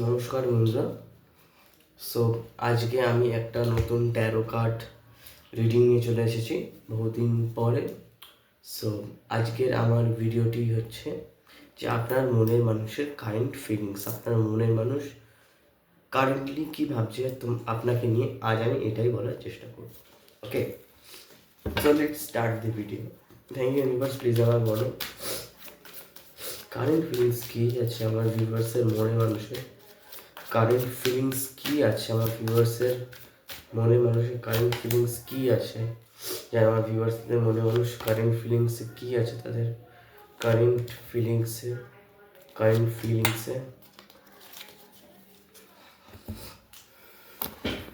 নমস্কার বন্ধুরা। সো আজকে আমি একটা নতুন ট্যারো কার্ড রিডিং নিয়ে চলে এসেছি বহুদিন পরে। সো আজকের আমার ভিডিওটি হচ্ছে যে আপনার মনের মানুষের কারেন্ট ফিলিংস আপনার মনের মানুষ কারেন্টলি কী ভাবছে আপনাকে নিয়ে। আজ আমি এটাই বলার চেষ্টা করব। Okay so let start the video thank you universe please আমার বলো। কারেন্ট ফিলিংস কী আছে আমার ভিউয়ার্সের মনে মানুষের? কারেন্ট ফিলিংস কী আছে আমার ভিউয়ার্সের মনে মানুষের কারেন্ট ফিলিংস কী আছে? যে আমার ভিউয়ার্সদের মনে মানুষ কারেন্ট ফিলিংসে কী আছে? তাদের কারেন্ট ফিলিংসে কারেন্ট ফিলিংসে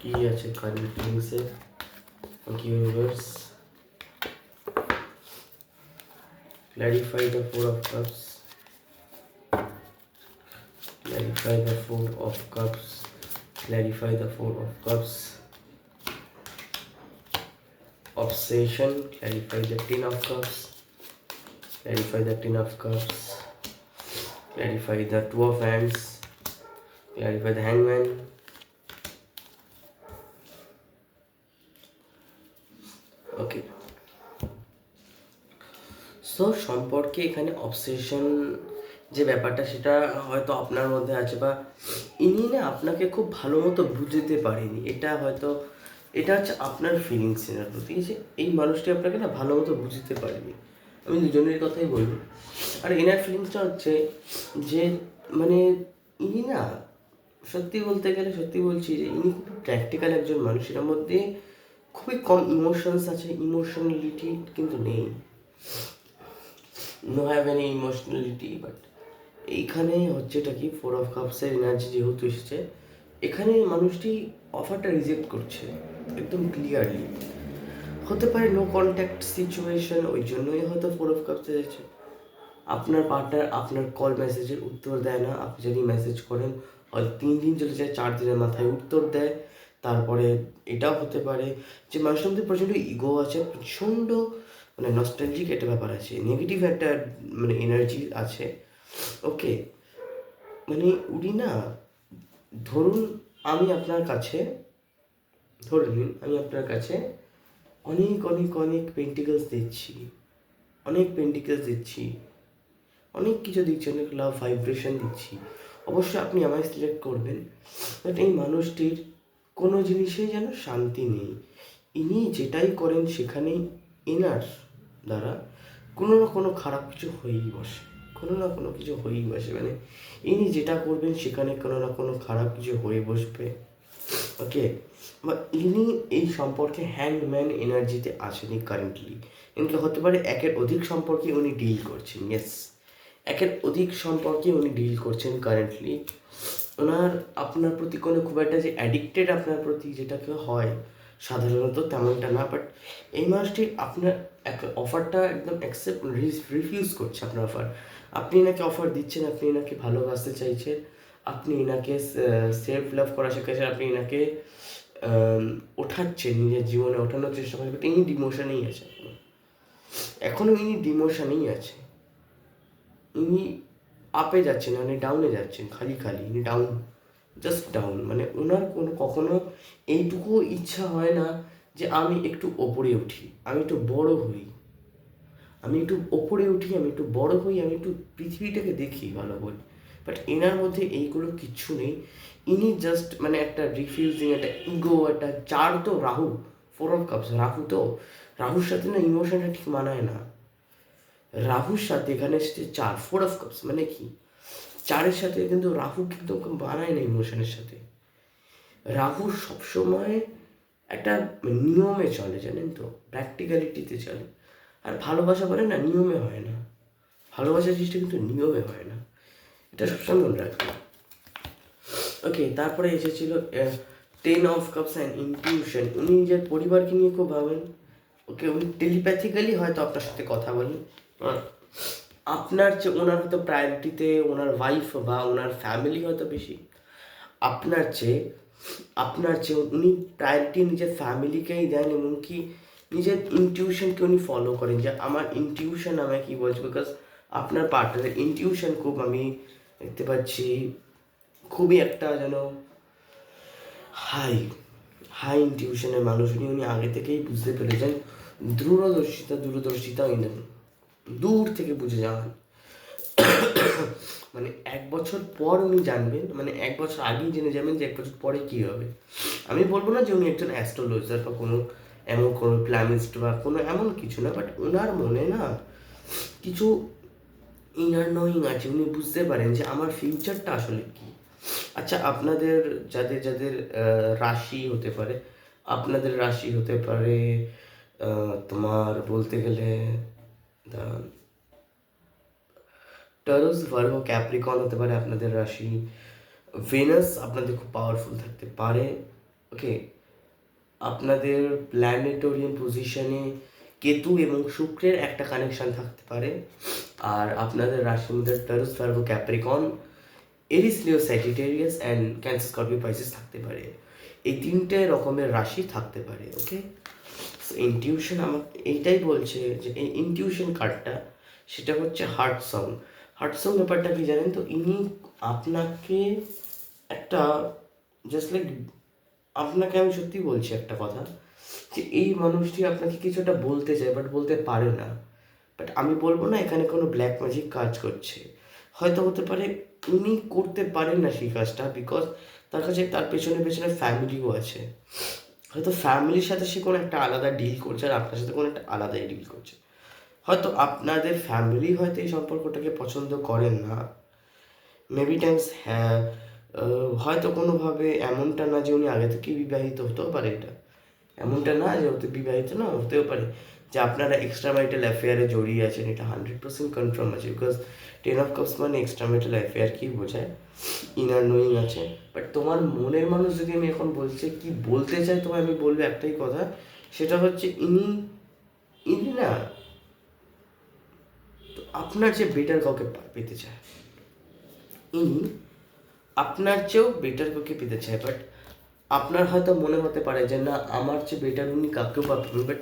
কী আছে কারেন্ট ফিলিংসে কি universe clarify the four of cups. clarify the four of cups clarify the four of cups obsession clarify the ten of cups clarify the ten of cups clarify the two of hands clarify the hangman okay so সম্পর্কে এখানে obsession যে ব্যাপারটা সেটা হয়তো আপনার মধ্যে আছে বা ইনি না আপনাকে খুব ভালো মতো বুঝতে পারেনি। এটা হয়তো, এটা হচ্ছে আপনার ফিলিংস এনার প্রতি যে এই মানুষটি আপনাকে না ভালো মতো বুঝতে পারেনি। আমি দুজনের কথাই বলব। আর এনার ফিলিংসটা হচ্ছে যে মানে ইনি না সত্যি বলতে গেলে, সত্যি বলছি যে ইনি খুব প্র্যাকটিক্যাল একজন মানুষ। এর মধ্যে খুবই কম ইমোশনস আছে ইমোশনালিটি কিন্তু নেই। No have any emotionality but এইখানে হচ্ছেটা কি ফোর অফ কাপসের এনার্জি যেহেতু এসেছে এখানে মানুষটি অফারটা রিজেক্ট করছে, একদম ক্লিয়ারলি হতে পারে নো কন্ট্যাক্ট সিচুয়েশন ওই জন্যই হয়তো ফোর অফ কাপস এসেছে আপনার পার্টনার আপনার কল মেসেজের উত্তর দেয় না, আপনি যদি মেসেজ করেন হয়তো তিন দিন চলে যায়, চার দিনের মাথায় উত্তর দেয়। তারপরে এটাও হতে পারে যে মানুষের মধ্যে প্রচণ্ড ইগো আছে, প্রচণ্ড মানে নস্টালজিক একটা ব্যাপার আছে নেগেটিভ একটা মানে এনার্জি আছে। ওকে মানে উনি না, ধরুন আমি আপনার কাছে ধরে নিন আমি আপনার কাছে অনেক অনেক অনেক পেন্টিকেলস দিচ্ছি অনেক পেন্টিকেলস দিচ্ছি অনেক কিছু দিচ্ছি অনেক লাভ ভাইব্রেশন দিচ্ছি অবশ্যই আপনি আমায় সিলেক্ট করবেন বাট এই মানুষটির কোনো জিনিসেই যেন শান্তি নেই। ইনি যেটাই করেন সেখানেই এনার দ্বারা কোনো না কোনো খারাপ কিছু হয়েই বসে। কোনো না কোনো কিছু হয়েই বসে। মানে ইনি যেটা করবেন সেখানে কোনো না কোনো খারাপ কিছু হয়ে বসবে। ওকে বা ইনি এই সম্পর্কে হ্যান্ডম্যান এনার্জিতে আসেনি কারেন্টলি কিন্তু হতে পারে একের অধিক সম্পর্কে উনি ডিল করছেন ইয়েস একের অধিক সম্পর্কে উনি ডিল করছেন কারেন্টলি ওনার, আপনার প্রতি কোনো খুব একটা যে অ্যাডিক্টেড আপনার প্রতি যেটাকে হয়, সাধারণত তেমনটা না বাট এই মাসটি আপনার এক অফারটা একদম অ্যাকসেপ্ট রিফিউজ করছে আপনার অফার আপনি এনাকে অফার দিচ্ছেন, আপনি এনাকে ভালোবাসতে চাইছেন, আপনি এনাকে সেলফ লাভ করা শেখাচ্ছেন আপনি এনাকে ওঠাচ্ছেন, নিজের জীবনে ওঠানোর চেষ্টা করছেন ইনি ডিমোশনেই আছে এখনও। এখনও ইনি ডিমোশনেই আছে। ইনি আপে যাচ্ছেন মানে ডাউনে যাচ্ছেন, খালি খালি ইনি ডাউন জাস্ট ডাউন মানে ওনার কোনো কখনো এইটুকু ইচ্ছা হয় না যে আমি একটু ওপরে উঠি, আমি একটু বড় হই। আমি একটু ওপরে উঠি, আমি একটু বড় হই, আমি একটু পৃথিবীটাকে দেখি ভালো করে। বাট এনার মধ্যে এইগুলো কিচ্ছু নেই। ইনি জাস্ট মানে একটা রিফিউজিং একটা ইগো একটা চার তো Rahu four of cups Rahu তো। রাহুর সাথে না ইমোশনটা ঠিক মানায় না। রাহুর সাথে এখানে এসেছে চার ফোর অফ কাপস মানে কি? চারের সাথে কিন্তু রাহু কিন্তু বানায় না ইমোশনের সাথে। রাহু সবসময় একটা নিয়মে চলে, জানেন তো? প্র্যাকটিক্যালিটিতে চলে। আর ভালোবাসা বলে না, নিয়মে হয় না। ভালোবাসা জিনিসটা কিন্তু নিয়মে হয় না। এটা সবসময় মনে রাখবে। ওকে তারপরে এসেছিল ten of cups and intuition উনি নিজের পরিবারকে নিয়ে খুব ভাবেন, ওকে উনি টেলিপ্যাথিক্যালি হয়তো আপনার সাথে কথা বলেন আপনার যে ওনার হয়তো প্রায়োরিটিতে ওনার ওয়াইফ বা ওনার ফ্যামিলি হয়তো বেশি। আপনার চেয়ে আপনার চেয়ে উনি প্রায়োরিটি নিজের ফ্যামিলিকেই দেন, এমনকি নিজের ইনটিউশনকে উনি ফলো করেন যে আমার ইনটিউশন আমায় কী বলছে? বিকজ আপনার পার্টনারের ইনটিউশন খুব আমি দেখতে পাচ্ছি, খুবই একটা যেন হাই হাই ইনটিউশনের মানুষ। উনি উনি আগে থেকেই বুঝতে পেরেছেন, দূরদর্শিতা দূরদর্শিতা ইন্ডিয়ান দূর থেকে বুঝে যান মানে এক বছর পর উনি জানবেন মানে এক বছর আগেই জেনে যাবেন যে এক বছর পরে কী হবে। আমি বলব না যে উনি একজন অ্যাস্ট্রোলজার বা কোনো এমন কোনো প্ল্যানিস্ট বা কোনো এমন কিছু না বাট ওনার মনে না কিছু ইনার নোয়িং আছে। উনি বুঝতে পারেন যে আমার ফিউচারটা আসলে কি। আচ্ছা আপনাদের যাদের যাদের রাশি হতে পারে, আপনাদের রাশি হতে পারে তোমার বলতে গেলে টারোস ভার্গো ক্যাপ্রিকন হতে পারে আপনাদের রাশি। ভেনাস আপনাদের খুব পাওয়ারফুল থাকতে পারে। ওকে আপনাদের প্ল্যানেটোরিয়াম পজিশনে কেতু এবং শুক্রের একটা কানেকশন থাকতে পারে। আর আপনাদের রাশির মধ্যে Taurus Virgo Capricorn Aries Leo Sagittarius and Cancer Scorpio Pisces থাকতে পারে। এই তিনটে রকমের রাশি থাকতে পারে ওকে ইনটিউশন আমার এইটাই বলছে যে, এই ইনটিউশন কার্ডটা সেটা হচ্ছে হার্ট সং হার্ট সং ব্যাপারটা কি জানেন তো? ইনি আপনাকে একটা জাস্ট লাইক আপনাকে আমি সত্যি বলছি একটা কথা, যে এই মানুষটি আপনাকে কিছু একটা বলতে চায় বাট বলতে পারে না। বাট আমি বলব না, এখানে কোনো ব্ল্যাক ম্যাজিক কাজ করছে। হয়তো হতে পারে উনি করতে পারেন না সেই কাজটা বিকজ তার কাছে, তার পেছনে পেছনে ফ্যামিলিও আছে। হয়তো ফ্যামিলির সাথে সে কোনো একটা আলাদা ডিল করছে, আর আপনার সাথে কোনো একটা আলাদাই ডিল করছে। হয়তো আপনাদের ফ্যামিলি হয়তো এই সম্পর্কটাকে পছন্দ করেন না। মেবি টাইমস হ্যাঁ হয়তো কোনোভাবে এমনটা না যে উনি আগে থেকেই বিবাহিত হতেও পারে এটা। এমনটা না যে হতে বিবাহিত না, হতেও পারে। যে আপনারা এক্সট্রা ম্যারিটাল অ্যাফেয়ারে জড়িয়ে আছেন, এটা হান্ড্রেড পার্সেন্ট কনফার্ম আছে। বিকজ টেন অফ কাপস মানে এক্সট্রা ম্যারিটাল অ্যাফেয়ার কি বোঝায়? ইনার নোয়িং আছে। বাট তোমার মনের মানুষ যদি আমি এখন বলছি, কি বলতে চাই তোমায় আমি বলব একটাই কথা, সেটা হচ্ছে ইনি ইনি না, আপনার যে বেটার কাউকে পেতে চায়। ইনি আপনার চেয়েও বেটার কাউকে পেতে চায় বাট আপনার হয়তো মনে হতে পারে যে না, আমার চেয়ে বেটার উনি কাউকেও পাবেন বাট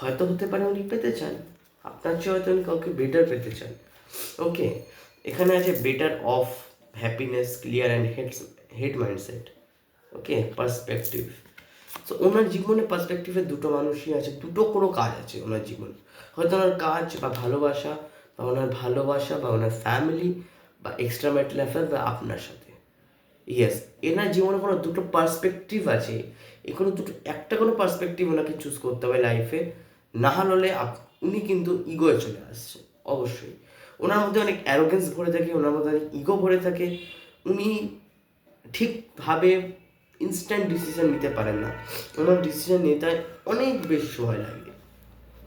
হয়তো হতে পারে উনি পেতে চান। আপনার চেয়ে হয়তো উনি কাউকে বেটার পেতে চান। ওকে এখানে আছে better of happiness clear and head head mindset okay perspective তো ওনার জীবনে পার্সপেক্টিভে দুটো মানুষই আছে, দুটো কোনো কাজ আছে ওনার জীবনে। হয়তো ওনার কাজ বা ভালোবাসা, বা ওনার ভালোবাসা, বা ওনার ফ্যামিলি বা এক্সট্রা ম্যারিটাল অ্যাফেয়ার বা আপনার সাথে। ইয়েস এনার জীবনে কোনো দুটো পার্সপেক্টিভ আছে। কোনো দুটো, একটা কোনো পার্সপেক্টিভ ওনাকে চুজ করতে হবে লাইফে না হলে উনি কিন্তু ইগোয়ে চলে আসছে, অবশ্যই। ওনার মধ্যে অনেক অ্যারোগেন্স ভরে থাকে, ওনার মধ্যে অনেক ইগো ভরে থাকে। উনি ঠিকভাবে ইনস্ট্যান্ট ডিসিশন নিতে পারেন না। ওনার ডিসিশন নিতে অনেক বেশি সময় লাগে।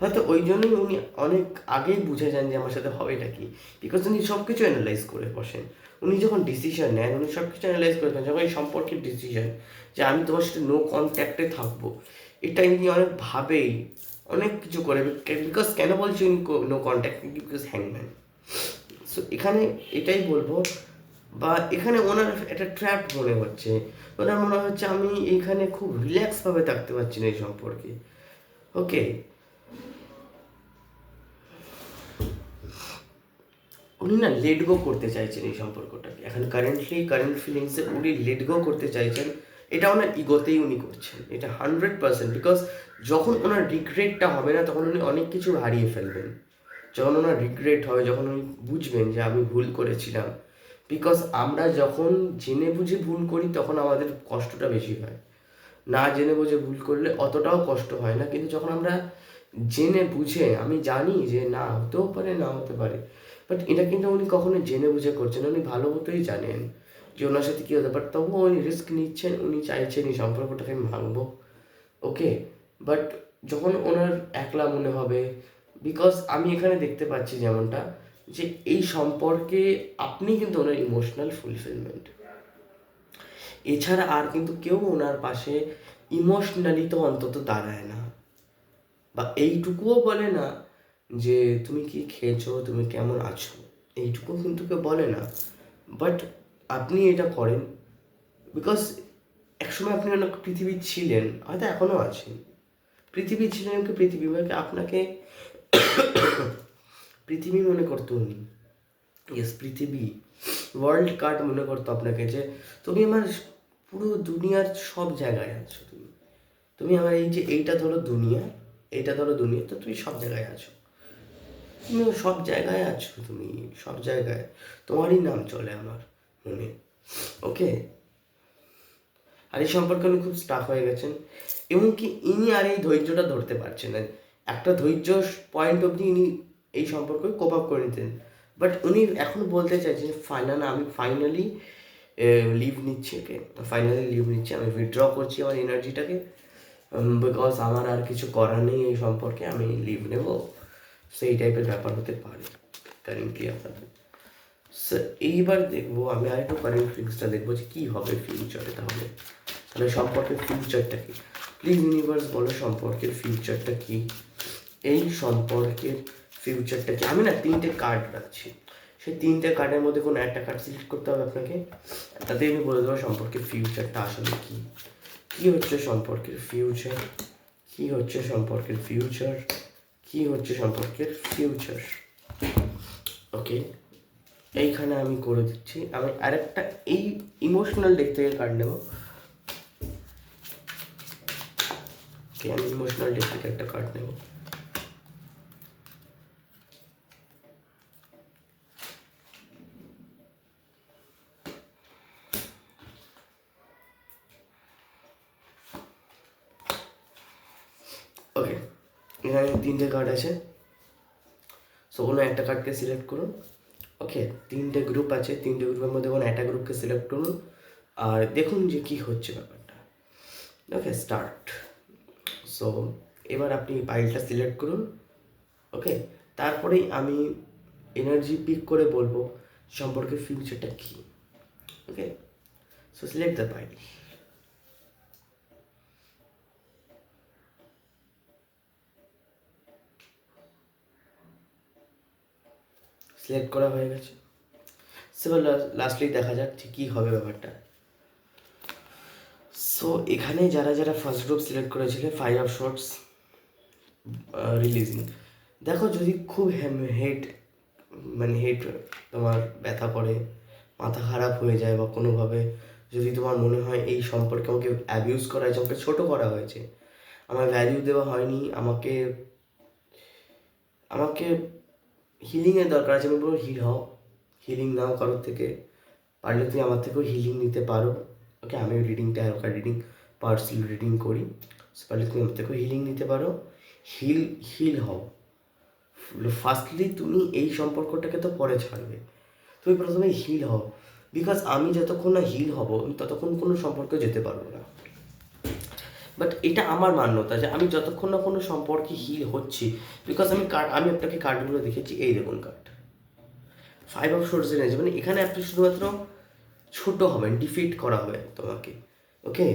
হয়তো ওই জন্যই উনি অনেক আগেই বুঝে যান যে আমার সাথে হবেটা কি। বিকজ উনি সব কিছু অ্যানালাইজ করে বসেন। উনি যখন ডিসিশন নেন, উনি সব কিছু অ্যানালাইজ করে যখন এই সম্পর্কের ডিসিশন যে আমি তোমার সাথে নো কন্ট্যাক্টে থাকব, এটা ইনি অনেক ভাবেই অনেক কিছু করে। বিকজ কেন বলছি উনি নো কন্ট্যাক্ট বিকজ হ্যাংম্যান সো এখানে এটাই বলব, বা এখানে ওনার একটা ট্র্যাপ মনে হচ্ছে। ওনার মনে হচ্ছে আমি এখানে খুব রিল্যাক্সভাবে থাকতে পারছি না এই সম্পর্কে। ওকে উনি না লেট গো করতে চাইছেন এই সম্পর্কটাকে। এখন কারেন্টলি কারেন্ট ফিলিংসে উনি লেট গো করতে চাইছেন, এটা ওনার ইগোতেই উনি করছেন। এটা হান্ড্রেড পার্সেন্ট বিকজ যখন ওনার রিগ্রেটটা হবে না, তখন উনি অনেক কিছু হারিয়ে ফেলবেন। যখন ওনার রিগ্রেট হবে যখন উনি বুঝবেন যে আমি ভুল করেছিলাম। বিকজ আমরা যখন জেনে বুঝে ভুল করি, তখন আমাদের কষ্টটা বেশি হয়। না জেনে বুঝে ভুল করলে অতটাও কষ্ট হয় না, কিন্তু যখন আমরা জেনে বুঝে, আমি জানি যে না, হতেও পারে, না হতে পারে বাট এটা কিন্তু উনি কখনো জেনে বুঝে করছেন উনি ভালো মতোই জানেন যে ওনার সাথে কী হতে পারে। তবুও উনি রিস্ক নিচ্ছেন, উনি চাইছেন এই সম্পর্কটাকে আমি ভাঙবো। ওকে বাট যখন ওনার একলা মনে হবে বিকজ আমি এখানে দেখতে পাচ্ছি যেমনটা, যে এই সম্পর্কে আপনি কিন্তু ওনার ইমোশনাল ফুলফিলমেন্ট এছাড়া আর কিন্তু কেউ ওনার পাশে ইমোশনালি তো অন্তত দাঁড়ায় না। বা এইটুকুও বলে না যে তুমি কি খেয়েছো, তুমি কেমন আছো? এইটুকু কিন্তু কেউ বলে না। বাট আপনি এটা করেন বিকজ একসময় আপনি অনেক পৃথিবী ছিলেন, হয়তো এখনও আছেন। পৃথিবী ছিলেন কি পৃথিবী? মানে আপনাকে পৃথিবী মনে করতো উনি। ইয়েস পৃথিবী। ওয়ার্ল্ড কার্ড মনে করতো আপনাকে যে তুমি আমার পুরো দুনিয়ার সব জায়গায় আছো তুমি। তুমি আমার এই যে এইটা ধরো দুনিয়া, এইটা ধরো দুনিয়া, তো তুমি সব জায়গায় আছো। তুমি সব জায়গায় আছো, তুমি সব জায়গায়। তোমারই নাম চলে আমার মনে। ওকে আর এই সম্পর্কে উনি খুব স্টাফ হয়ে গেছেন। এবং কি ইনি আর এই ধৈর্যটা ধরতে পারছেন না। একটা ধৈর্য পয়েন্ট অবধি ইনি এই সম্পর্কে কোপ আপ করে নিতেন। বাট উনি এখন বলতে চাইছেন ফাইনাল আমি ফাইনালি লিভ নিচ্ছি ওকে। ফাইনালি লিভ নিচ্ছি। আমি উইথড্র করছি আমার এনার্জিটাকে বিকজ আমার আর কিছু করার নেই এই সম্পর্কে। আমি লিভ নেব। সেই টাইপের ব্যাপার হতে পারে কারেন্টলি আপনাদের। এইবার দেখব, আমি আরেকটু কারেন্ট ফিলিংসটা দেখব যে কী হবে ফিউচারে তাহলে। তাহলে সম্পর্কের ফিউচারটা কী? প্লিজ ইউনিভার্স বলো সম্পর্কের ফিউচারটা কী? এই সম্পর্কের ফিউচারটা কি? আমি না তিনটে কার্ড রাখছি। সেই তিনটে কার্ডের মধ্যে কোনো একটা কার্ড সিলেক্ট করতে হবে আপনাকে। তাতে আমি বলে দেবো সম্পর্কের ফিউচারটা আসলে কী। কী হচ্ছে সম্পর্কের ফিউচার কী হচ্ছে সম্পর্কের ফিউচার কি হচ্ছে সম্পর্কের ফিউচার ওকে এইখানে আমি করে দিচ্ছি। আমি আরেকটা এই ইমোশনাল দিক থেকে কার্ড নেব। ওকে আমি ইমোশনাল দিক থেকে একটা কার্ড নেব। ওকে এখানে তিনটে কার্ড আছে। সো কোনো একটা কার্ডকে সিলেক্ট করুন। ওকে তিনটে গ্রুপ আছে। তিনটে গ্রুপের মধ্যে কোনো একটা গ্রুপকে সিলেক্ট করুন। আর দেখুন যে কী হচ্ছে ব্যাপারটা। ওকে স্টার্ট সো এবার আপনি ফাইলটা সিলেক্ট করুন। ওকে তারপরেই আমি এনার্জি পিক করে বলব, সম্পর্কে ফিউচারটা কী? Okay so select the file select করা হয়ে গেছে। সেবার লাস্টলি দেখা যাক যে কী হবে ব্যাপারটা। সো এখানে যারা যারা ফার্স্ট গ্রুপ সিলেক্ট করেছিলে ফাইভ অফ শর্টস রিলিজিং দেখো, যদি খুব হেড মানে হেড তোমার ব্যথা করে, মাথা খারাপ হয়ে যায় বা কোনোভাবে যদি তোমার মনে হয় এই সম্পর্কে আমাকে অ্যাবিউজ করা হয়েছে, আমাকে ছোটো করা হয়েছে, আমার ভ্যালিউ দেওয়া হয়নি, আমাকে আমাকে হিলিংয়ের দরকার আছে। আমি বলব হিল হও। হিলিং নাও কারোর থেকে। পারলে তুমি আমার থেকেও হিলিং নিতে পারো। ওকে আমি রিডিংটা হালকা রিডিং পার্সেল রিডিং করি। পারলে তুমি আমার থেকেও হিলিং নিতে পারো। হিল হিল হও। ফার্স্টলি তুমি এই সম্পর্কটাকে তো পরে ছাড়বে। তুমি প্রথমে হিল হও। বিকজ আমি যতক্ষণ না হিল হব, আমি ততক্ষণ কোনো সম্পর্কে যেতে পারব না। বাট এটা আমার মান্যতা যে আমি যতক্ষণ না কোনো সম্পর্কে হিল হচ্ছি বিকজ আমি কার্ড আমি আপনাকে কার্ডগুলো দেখেছি, এই দেখুন কার্ড ফাইভ অফ সোর্স এনেছে মানে এখানে আপনি শুধুমাত্র ছোট হবেন ডিফিট করা হবে তোমাকে ওকে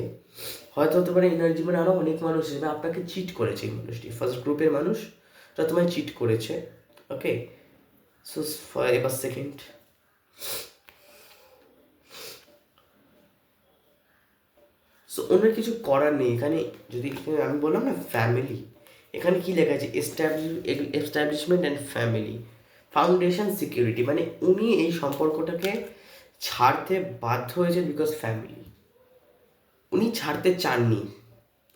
হয়তো হতে পারে এনার্জি মানে আরও অনেক মানুষ হিসেবে আপনাকে চিট করেছে এই মানুষটি। ফার্স্ট গ্রুপের মানুষ তোমায় চিট করেছে ওকে সো এবার সেকেন্ড সো ওনার কিছু করার নেই। এখানে যদি, আমি বললাম না ফ্যামিলি এখানে কি লেখা আছে? Establishment and family foundation security মানে উনি এই সম্পর্কটাকে ছাড়তে বাধ্য হয়েছেন বিকজ ফ্যামিলি উনি ছাড়তে চাননি।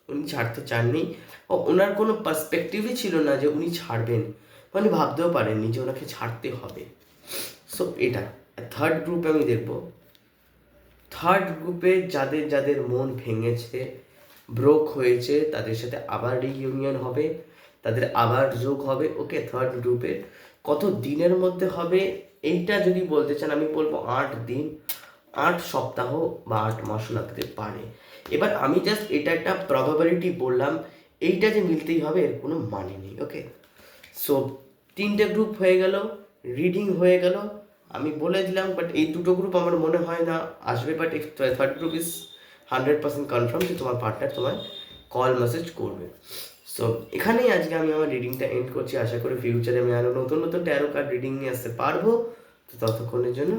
উনি ছাড়তে চাননি। ও, ওনার কোনো পার্সপেক্টিভই ছিল না যে উনি ছাড়বেন। মানে ভাবতেও পারেননি যে ওনাকে ছাড়তে হবে। সো এটা। থার্ড গ্রুপে আমি দেখব। থার্ড গ্রুপে যাদের যাদের মন ভেঙেছে ব্রোক হয়েছে, তাদের সাথে আবার রিইউনিয়ন হবে, তাদের আবার যোগ হবে। ওকে থার্ড গ্রুপে কত দিনের মধ্যে হবে এইটা যদি বলতে চান, আমি বলব আট দিন, আট সপ্তাহ বা আট মাস লাগতে পারে। এবার আমি জাস্ট এটা একটা প্রবাবিলিটি বললাম, এইটা যে মিলতেই হবে, এর কোনো মানে নেই। ওকে সো তিনটে গ্রুপ হয়ে গেল রিডিং হয়ে গেল আমি বলে দিলাম বাট এই দুটো গ্রুপ আমার মনে হয় না আসবে but third group is hundred percent confirm যে তোমার পার্টনার তোমায় কল মেসেজ করবে। সো এখানেই আজকে আমি আমার রিডিংটা এন্ড করছি। আশা করি ফিউচারে আমি আরও নতুন নতুন ট্যারো কার্ড রিডিং নিয়ে আসতে পারব। তো ততক্ষণের জন্য